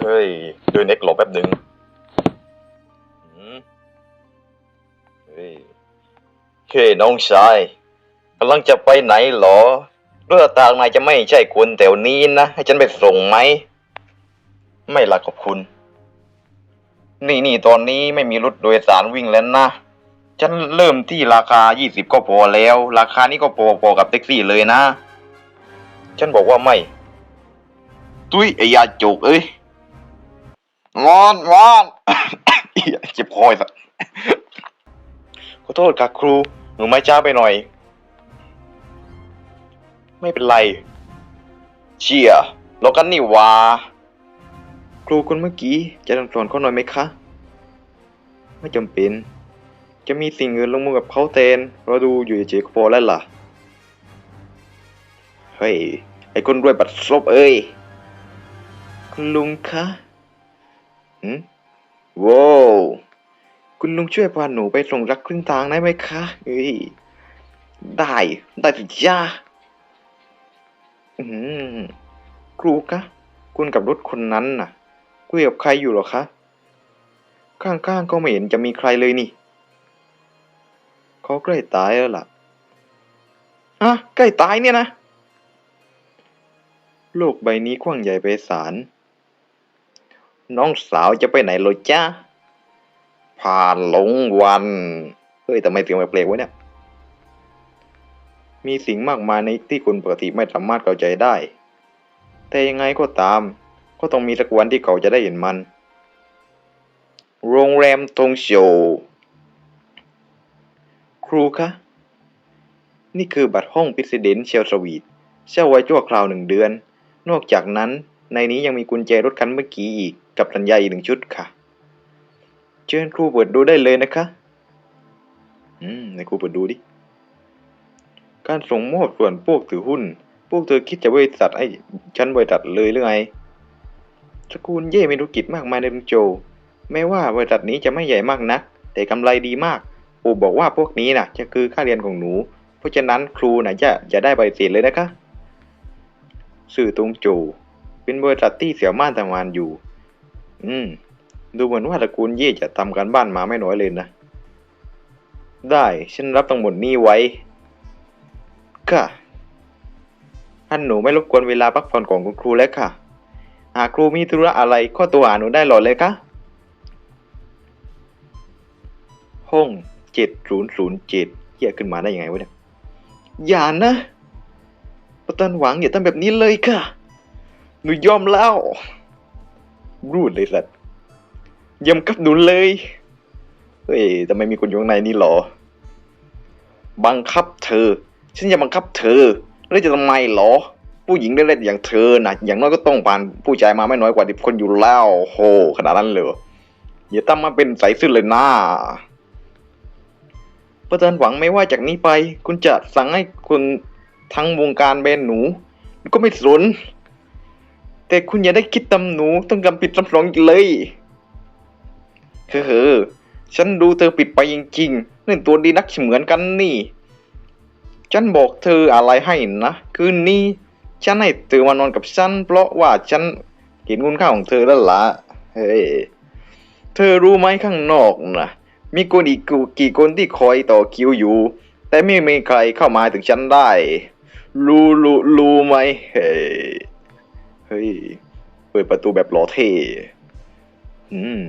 เฮ้ยดูเน็กหลบแป๊บหนึ่งเฮ้ยเฮ้ยน้องชายกำลังจะไปไหนเหรอเรือทางนายจะไม่ใช่คนแถวนี้นะ ให้ฉันไปส่งไหม ไม่ละขอบคุณ นี่นี่ตอนนี้ไม่มีรถโดยสารวิ่งแล้วนะ ฉันเริ่มที่ราคา 20 ก็พอแล้ว ราคานี้ก็พอพอกับแท็กซี่เลยนะ ฉันบอกว่าไม่ ตุ้ยไอ้ยาจุกเอ้ย งอนงอนเจ็บคอยสัสขอโทษค่ะครู หนูไม่ช้าไปหน่อย ไม่เป็นไร เชียร์เรากันนี่วาครูคนเมื่อกี้จะต้องสอนเขาหน่อยไหมคะ ไม่จำเป็น จะมีสิ่งอื่นลงมือกับเขาแทนเราดูอยู่เฉยๆก็พอแล้วล่ะ เฮ้ย ไอ้คนรวยบัดซบเอ้ย คุณลุงคะ หืมว้าวคุณลุงช่วยพาหนูไปส่งรักครึ่งทางได้ไหมคะเฮ้ยได้ ได้สิจ้าอืมครูคะ คุณกับรถคนนั้นน่ะ คุยกับใครอยู่หรอคะ ข้างๆก็ไม่เห็นจะมีใครเลยนี่ เขาใกล้ตายแล้วล่ะอะใกล้ตายเนี่ยนะ โลกใบนี้กว้างใหญ่ไพศาล น้องสาวจะไปไหนเลจ้าผ่านหลงวัน เฮ้ยทำไม่เสียงแปลกๆวะเนี่ย มีสิ่งมากมายในที่คนปกติไม่สามารถเข้าใจได้ แต่ยังไงก็ตาม ก็ต้องมีสักวันที่เขาจะได้เห็นมัน โรงแรมทงโชว์ครูคะ นี่คือบัตรห้องพิเศษเชลสวีทเช่าไว้ชั่วคราวหนึ่งเดือน นอกจากนั้น ในนี้ยังมีกุญแจรถคันเมื่อกี้อีกกับสัญญาอีกหนึ่งชุดค่ะ เชิญครูเปิดดูได้เลยนะคะ อืมในครูเปิดดูดิ การส่งมอบส่วนพวกถือหุ้น พวกเธอคิดจะบริษัทไอ้ฉันบริษัทเลยหรือไงตระกูลเย่มีธุรกิจมากมายในลุงโจแม้ว่าบริษัทนี้จะไม่ใหญ่มากนัก แต่กำไรดีมากปู่บอกว่าพวกนี้น่ะ จะคือค่าเรียนของหนู เพราะฉะนั้นครูน่ะจะจะได้ใบเสร็จเลยนะคะสื่อตรงโจ เป็นบริษัทที่เสี่ยวม่านทำงานอยู่ อืม ดูเหมือนว่าตระกูลเย่จะทำการบ้านมาไม่น้อยเลยนะ ได้ ฉันรับทั้งหมดนี้ไว้ ค่ะท่านหนูไม่รบกวนเวลาพักผ่อนของคุณครูแล้วค่ะ หากครูมีธุระอะไรข้อตัวหาหนูได้หลอดเลยคะห้องเจ็ดศูนย์ศูนย์เจ็ดเฮียขึ้นมาได้ยังไงวะเนี่ย อย่านะประตันหวังอย่าทำแบบนี้เลยค่ะ หนูยอมแล้วรูดเลยสัตว์ยอมกับหนูเลย เฮ้ยทำไมมีคนอยู่ข้างในนี่หรอ บังคับเธอ ฉันจะบังคับเธอ แล้วจะทำไมหรอ ผู้หญิงเล็กๆอย่างเธอนะอย่างน้อยก็ต้องผ่านผู้ชายมาไม่น้อยกว่าสิบคนอยู่แล้วโหขนาดนั้นเลยเหรออย่าตั้งมาเป็นสายซื่อเลยนะประธานหวังไม่ว่าจากนี้ไป คุณจะสั่งให้คนทั้งวงการแบนหนูก็ไม่สน แต่คุณอย่าได้คิดตำหนูต้องกำปิดตำสองอีกเลยเฮ้อฉันดูเธอปิดไปจริงๆนี่ตัวดีนักเหมือนกันนี่ ฉันบอกเธออะไรให้นะ คืนนี้ ฉันให้เธอมานอนกับฉัน เพราะว่าฉันเห็นคุณค่าของเธอแล้วละเฮ้ย เธอรู้ไหมข้างนอกนะมีคนอีกกี่คนที่คอยต่อคิวอยู่ แต่ไม่มีใครเข้ามาถึงฉันได้ รู้รู้รู้ไหมเฮ้ย เฮ้ย เปิดประตูแบบหล่อเท่อืม